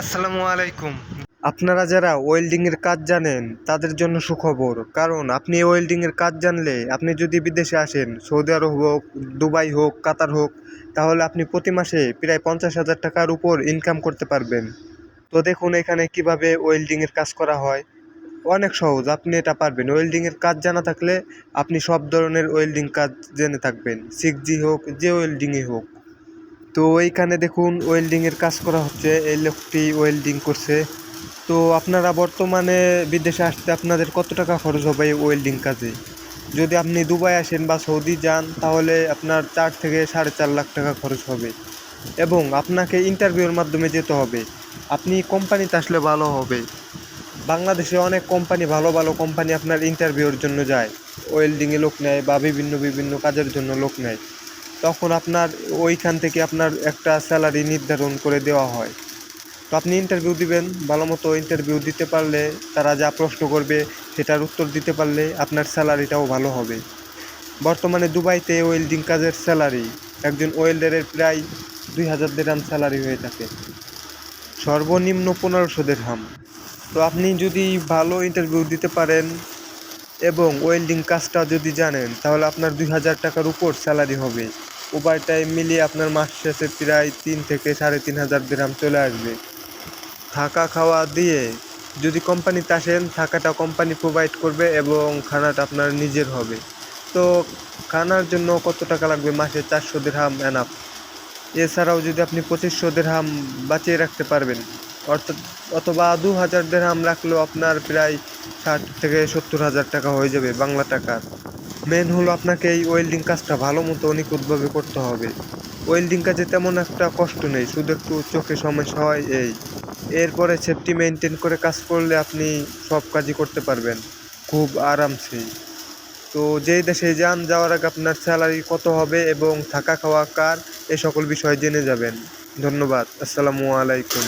আসসালামু আলাইকুম। আপনারা যারা ওয়েল্ডিং এর কাজ জানেন, তাদের জন্য সুখবর। কারণ আপনি ওয়েল্ডিং এর কাজ জানলে, আপনি যদি বিদেশে আসেন, সৌদি আরব হোক, দুবাই হোক, কাতার হোক, তাহলে আপনি প্রতি মাসে প্রায় পঞ্চাশ হাজার টাকার উপর ইনকাম করতে পারবেন। তো দেখুন এখানে কীভাবে ওয়েল্ডিং এর কাজ করা হয়। অনেক সহজ, আপনি এটা পারবেন। ওয়েল্ডিং এর কাজ জানা থাকলে আপনি সব ধরনের ওয়েল্ডিং কাজ জেনে থাকবেন। সিক্স জি হোক, যে ওয়েল্ডিংই হোক। তো এইখানে দেখুন ওয়েল্ডিংয়ের কাজ করা হচ্ছে, এই লোকটি ওয়েল্ডিং করছে। তো আপনারা বর্তমানে বিদেশে আসতে আপনাদের কত টাকা খরচ হবে এই ওয়েল্ডিং কাজে? যদি আপনি দুবাই আসেন বা সৌদি যান, তাহলে আপনার চার থেকে সাড়ে চার লাখ টাকা খরচ হবে। এবং আপনাকে ইন্টারভিউর মাধ্যমে যেতে হবে। আপনি কোম্পানিতে আসলে ভালো হবে। বাংলাদেশে অনেক কোম্পানি, ভালো ভালো কোম্পানি আপনার ইন্টারভিউর জন্য যায়। ওয়েল্ডিংয়ে লোক নেয় বা বিভিন্ন বিভিন্ন কাজের জন্য লোক নেয়। তখন আপনার ওইখান থেকে আপনার একটা স্যালারি নির্ধারণ করে দেওয়া হয়। তো আপনি ইন্টারভিউ দিবেন, ভালো মতো ইন্টারভিউ দিতে পারলে তারা যা প্রশ্ন করবে সেটার উত্তর দিতে পারলে আপনার স্যালারিটাও ভালো হবে। বর্তমানে দুবাইতে ওয়েল্ডিং কাজের স্যালারি একজন ওয়েল্ডারের প্রায় দুই হাজার দেড়াম স্যালারি হয়ে থাকে। সর্বনিম্ন পনেরোশো দেড়হাম তো আপনি যদি ভালো ইন্টারভিউ দিতে পারেন এবং ওয়েল্ডিং কাজটা যদি জানেন, তাহলে আপনার দুই হাজার টাকার উপর স্যালারি হবে। টাইম মিলিয়ে আপনার মাস শেষে প্রায় তিন থেকে সাড়ে তিন হাজার দিরহাম চলে আসবে। থাকা খাওয়া দিয়ে যদি কোম্পানিতে আসেন, থাকাটা কোম্পানি প্রোভাইড করবে এবং খানাটা আপনার নিজের হবে। তো খানার জন্য কত টাকা লাগবে? মাসে চারশো দেড়হাম এনাফ এছাড়াও যদি আপনি পঁচিশশো দেড়হাম বাঁচিয়ে রাখতে পারবেন, অর্থাৎ অথবা দু হাজার দেড়হাম রাখলেও আপনার প্রায় ষাট থেকে সত্তর হাজার টাকা হয়ে যাবে বাংলা টাকা মেন হলো আপনাকে এই ওয়েল্ডিং কাজটা ভালো মতো নিখুঁতভাবে করতে হবে। ওয়েল্ডিং কাজে তেমন একটা কষ্ট নেই, শুধু একটু চোখে সমস্যা হয় এই। এরপরে সেফটি মেনটেন করে কাজ করলে আপনি সব কাজই করতে পারবেন, খুব আরামসে। তো যেই দেশে যান, যাওয়ার আগে আপনার স্যালারি কত হবে এবং থাকা খাওয়া কার, এ সকল বিষয় জেনে যাবেন। ধন্যবাদ, আসসালামু আলাইকুম।